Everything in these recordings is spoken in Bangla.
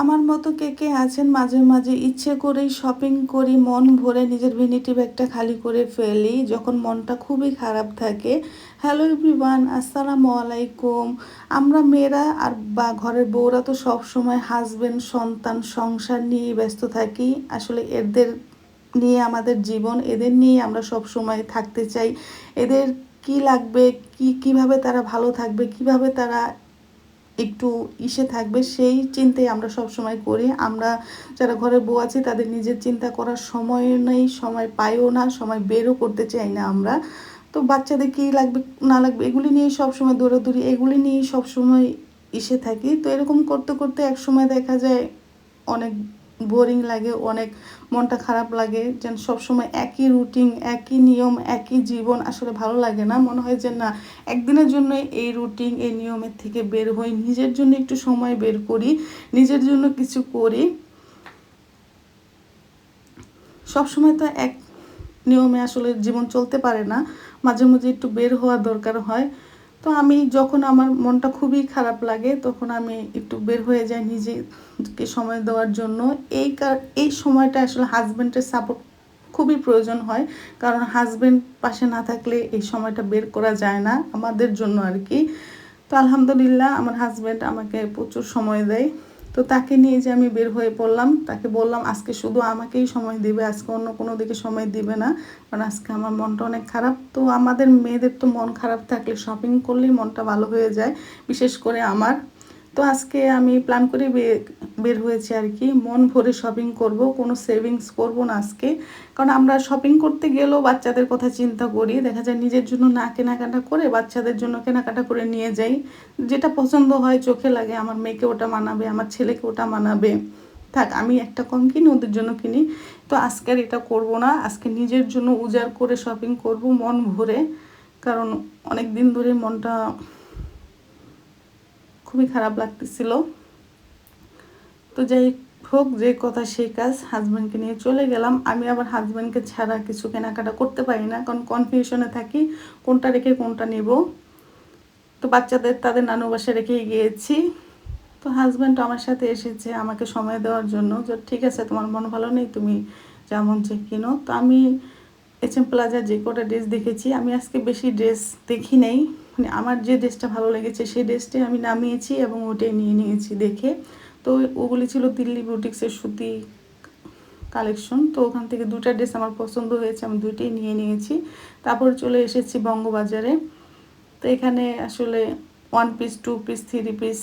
আমার মতো কে কে আছেন, মাঝে মাঝে ইচ্ছে করেই শপিং করি, মন ভরে নিজের ভিনিটি ব্যাগটা খালি করে ফেলি, যখন মনটা খুবই খারাপ থাকে। হ্যালো এভরিওয়ান আসসালামু আলাইকুম। আমরা মেয়েরা আর বা ঘরের বউরা তো সব সময় হাজবেন্ড সন্তান, সংসার নিয়ে ব্যস্ত থাকি। আসলে এদের নিয়ে আমাদের জীবন, এদের নিয়ে আমরা সব সময় থাকতে চাই। এদের কি লাগবে, কি, কীভাবে তারা ভালো থাকবে, কীভাবে তারা একটু ইসে থাকবে, সেই চিন্তাই আমরা সব সময় করি। আমরা যারা ঘরে বউ আছি, তাদের নিজের চিন্তা করার সময় নেই, সময় পাইও না, সময় বেরও করতে চাই না আমরা। তো বাচ্চাদের কী লাগবে, না লাগবে, এগুলি নিয়েই সবসময় দৌড়াদৌড়ি, এগুলি নিয়েই সবসময় ইসে থাকি। তো এরকম করতে করতে এক সময় দেখা যায় অনেক বোরিং লাগে, অনেক মনটা খারাপ লাগে, যেন সবসময় একই রুটিন, একই নিয়ম, একই জীবন আসলে ভালো লাগে না। মনে হয় যে না, একদিনের জন্য এই রুটিন, এই নিয়মের থেকে বের হই, নিজের জন্য একটু সময় বের করি, নিজের জন্য কিছু করি। সবসময় তো এক নিয়মে আসলে জীবন চলতে পারে না, মাঝে মাঝে একটু বের হওয়ার দরকার হয়। তো আমি যখন আমার মনটা খুবই খারাপ লাগে, তখন আমি একটু বের হয়ে যাই নিজেকে সময় দেওয়ার জন্য। এই এই সময়টা আসলে হাজব্যান্ডের সাপোর্ট খুবই প্রয়োজন হয়, কারণ হাজব্যান্ড পাশে না থাকলে এই সময়টা বের করা যায় না আমাদের জন্য আর কি। তো আলহামদুলিল্লাহ, আমার হাজব্যান্ড আমাকে প্রচুর সময় দেয়। তো তাকে নিয়ে যে আমি বের হয়ে পড়লাম, তাকে বললাম, আজকে শুধু আমাকেই সময় দিবে, আজকে অন্য কোনো দিকে সময় দিবে না, কারণ আজকে আমার মনটা অনেক খারাপ। তো আমাদের মেয়েদের তো মন খারাপ থাকলে শপিং করলেই মনটা ভালো হয়ে যায়, বিশেষ করে আমার। তো আজকে আমি প্ল্যান করে বের হয়েছি আর কি। মন ভরে শপিং করব, কোনো সেভিংস করব না আজকে। কারণ আমরা শপিং করতে গেলেও বাচ্চাদের কথা চিন্তা করি। দেখা যায় নিজের জন্য না কেনাকাটা করে বাচ্চাদের জন্য কেনাকাটা করে নিয়ে যাই। যেটা পছন্দ হয় চোখে লাগে, আমার মেয়েকে ওটা মানাবে, আমার ছেলেকে ওটা মানাবে। থাক, আমি একটা কম কিনি, ওদের জন্য কিনি। তো আজকে আর এটা করব না। আজকে নিজের জন্য উজাড় করে শপিং করব মন ভরে। কারণ অনেক দিন ধরে মনটা খুবই খারাপ লাগতেছিল। তো যাই হোক, যে কথা সেই কাজ হাজব্যান্ডকে নিয়ে চলে গেলাম। আমি আবার হাজব্যান্ডকে ছাড়া কিছু কেনাকাটা করতে পারি না, কারণ কনফিউশনে থাকি কোনটা রেখে কোনটা নেব। তো বাচ্চাদের, তাদের নানু বাসা রেখেই গিয়েছি। তো হাজব্যান্ড আমার সাথে এসেছে আমাকে সময় দেওয়ার জন্য। যে ঠিক আছে, তোমার মন ভালো নেই, তুমি যেমন যে কিনো। তো আমি এইচ এম প্লাজা যে কটা ড্রেস দেখেছি, আমি আজকে বেশি ড্রেস দেখি নেই। আমার যে ড্রেসটা ভালো লেগেছে, সেই ড্রেসটাই আমি নামিয়েছি এবং ওটাই নিয়ে নিয়েছি দেখে। তো ওগুলি ছিল দিল্লি বুটিক্সের সুতি কালেকশন। তো ওখান থেকে দুটা ড্রেস আমার পছন্দ হয়েছে, আমি দুইটাই নিয়ে নিয়েছি। তারপর চলে এসেছি বঙ্গবাজারে। তো এখানে আসলে one piece two piece three piece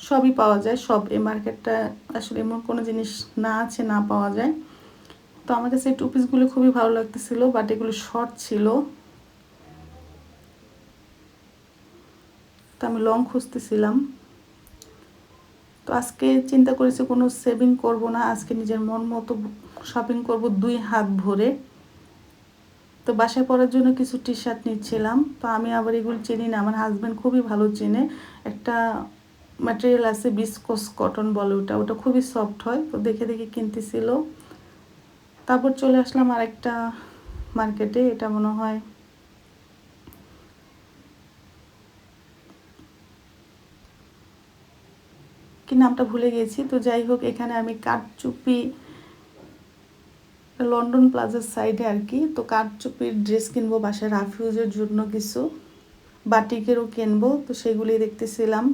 সবই পাওয়া যায়। সব এই মার্কেটটা আসলে এমন কোনো জিনিস না আছে, না পাওয়া যায়। তো আমার কাছে টু পিসগুলো খুবই ভালো লাগতেছিল বাট এগুলো শর্ট ছিল। তো আমি লং খুঁজতেছিলাম। তো আজকে চিন্তা করেছি কোনো সেভিং করব না, আজকে নিজের মন মতো শপিং করব দুই হাত ভরে। তো বাসায় পরার জন্য কিছু টি শার্ট নিচ্ছিলাম, তো আমি আবার এগুলো চিনি না, আমার হাজব্যান্ড খুবই ভালো চেনে। একটা ম্যাটেরিয়াল আছে বিসকস কটন বলে ওটা ওটা খুবই সফট হয়, তো দেখে দেখে কিনতেছিল। তারপর চলে আসলাম আরেকটা মার্কেটে এটা মনে হয় কি নামটা ভুলে গেছি। তো যাই হোক, এখানে আমি কাঠচুপি লন্ডন প্লাজার সাইডে আর কি। তো কাঠচুপির ড্রেস কিনবো বাসায় রাফিউজের জন্য কিছু, বাটিকেরও কিনবো। তো সেগুলি দেখতেছিলাম।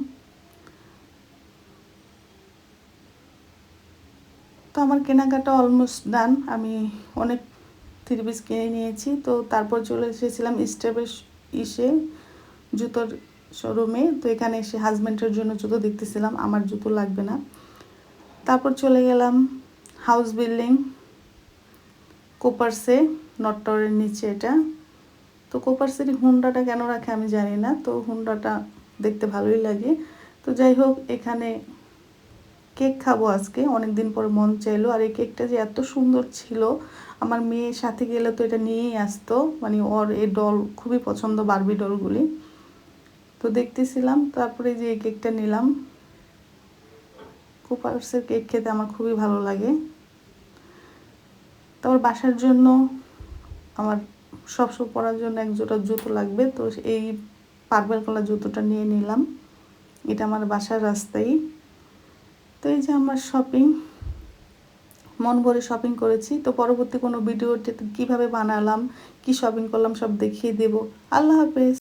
তো আমার কেনাকাটা অলমোস্ট ডান আমি অনেক থ্রি পিস কিনে নিয়েছি। তো তারপর চলে এসেছিলাম স্টেপের ইসে জুতোর শোরুমে তো এখানে এসে হাজব্যান্ডের জন্য জুতো দেখতেছিলাম, আমার জুতো লাগবে না। তারপর চলে গেলাম হাউস বিল্ডিং কোপারসে নটটরের নিচে এটা। তো কোপারসের হুন্ডাটা কেন রাখে আমি জানি না, তো হুন্ডাটা দেখতে ভালোই লাগে। তো যাই হোক, এখানে কেক খাব আজকে অনেক দিন পরে মন চাইলো। আর এই কেকটা যে এত সুন্দর ছিল, আমার মেয়ের সাথে গেলে তো এটা নিয়েই আসতো। মানে ওর এই ডল খুবই পছন্দ বারবি ডলগুলি তো দেখতেছিলাম, তারপরে যে এই কেকটা নিলাম। কুপার্সের কেক খেতে আমার খুবই ভালো লাগে। তারপর বাসার জন্য আমার সব সব পরার জন্য এক জোড়া জুতো লাগবে, তো এই পার্পেল কালার জুতোটা নিয়ে নিলাম। এটা আমার বাসার রাস্তায় তো এই যে আমার শপিং মন ভরে শপিং করেছি। তো পরবর্তী কোনো ভিডিওতে কীভাবে বানালাম, কি শপিং করলাম সব দেখিয়ে দেব। আল্লাহ হাফেজ।